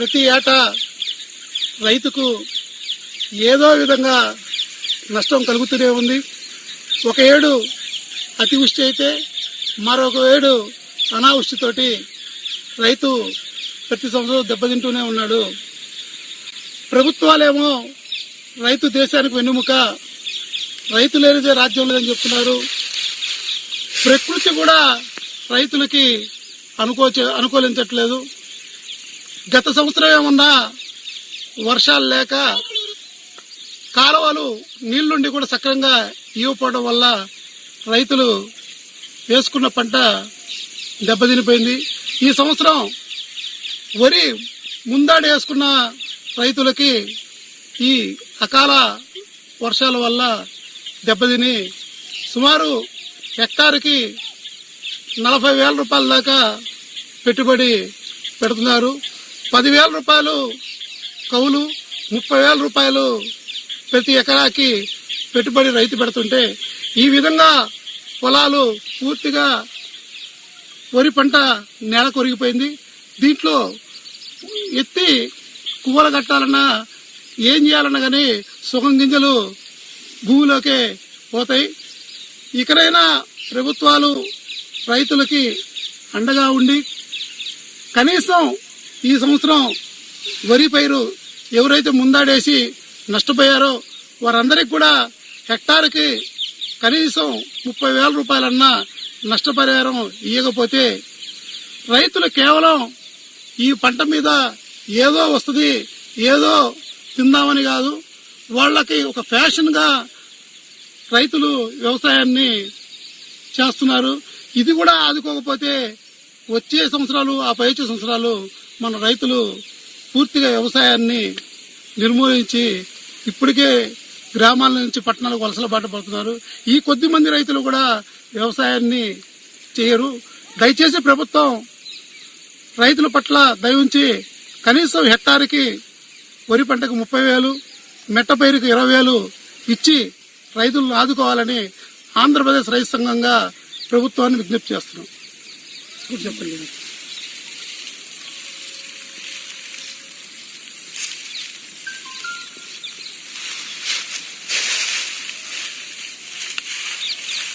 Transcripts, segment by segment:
ప్రతి ఏటా రైతుకు ఏదో విధంగా నష్టం కలుగుతూనే ఉంది. ఒక ఏడు అతివృష్టి అయితే మరొక ఏడు అనావృష్టితోటి రైతు ప్రతి సంవత్సరం దెబ్బతింటూనే ఉన్నాడు. ప్రభుత్వాలేమో రైతు దేశానికి వెన్నుముక రైతు లేనిదే రాజ్యం లేదని చెప్తున్నారు. ప్రకృతి కూడా రైతులకి అనుకో అనుకూలించట్లేదు. గత సంవత్సరం ఏమన్నా వర్షాలు లేక కాలువలు నీళ్ళుండి కూడా సక్రంగా ఇవ్వకపోవడం వల్ల రైతులు వేసుకున్న పంట దెబ్బతినిపోయింది. ఈ సంవత్సరం వరి ముందాడు వేసుకున్న రైతులకి ఈ అకాల వర్షాల వల్ల దెబ్బతిని సుమారు హెక్టార్కి నలభై వేల రూపాయల దాకా పెట్టుబడి పెడుతున్నారు. పదివేల రూపాయలు కవులు ముప్పై వేల రూపాయలు ప్రతి ఎకరాకి పెట్టుబడి రైతు పెడుతుంటే ఈ విధంగా పొలాలు పూర్తిగా వరి పంట నేల కొరిగిపోయింది. దీంట్లో ఎత్తి కువ్వలు కట్టాలన్నా ఏం చేయాలన్నా కానీ సుఖం గింజలు భూమిలోకే పోతాయి. ఇకనైనా ప్రభుత్వాలు రైతులకి అండగా ఉండి కనీసం ఈ సంవత్సరం వరి పైరు ఎవరైతే ముందాడేసి నష్టపోయారో వారందరికి కూడా హెక్టార్కి కనీసం ముప్పై వేల రూపాయలన్నా నష్టపరిహారం ఇవ్వకపోతే రైతులు కేవలం ఈ పంట మీద ఏదో వస్తుంది ఏదో తిందామని కాదు వాళ్ళకి ఒక ఫ్యాషన్గా రైతులు వ్యవసాయాన్ని చేస్తున్నారు. ఇది కూడా ఆదుకోకపోతే వచ్చే సంవత్సరాలు ఆ పైచే సంవత్సరాలు మన రైతులు పూర్తిగా వ్యవసాయాన్ని నిర్మూలించి ఇప్పటికే గ్రామాల నుంచి పట్టణాలకు వలసల బాట పడుతున్నారు. ఈ కొద్ది మంది రైతులు కూడా వ్యవసాయాన్ని చేయరు. దయచేసి ప్రభుత్వం రైతుల పట్ల దయ ఉంచి కనీసం హెక్టార్కి వరి పంటకు ముప్పై వేలు మెట్ట పైరుకు ఇరవై వేలు ఇచ్చి రైతులను ఆదుకోవాలని ఆంధ్రప్రదేశ్ రైతు సంఘంగా ప్రభుత్వాన్ని విజ్ఞప్తి చేస్తున్నాం. చెప్పండి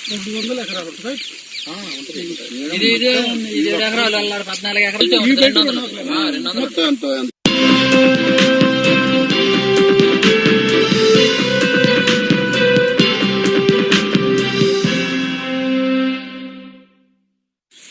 రెండు వందల ఎకరాలు ఉంటుంది ఇది ఇది ఇది ఏడు ఎకరాలు పద్నాలుగు ఎకరాలు మొత్తం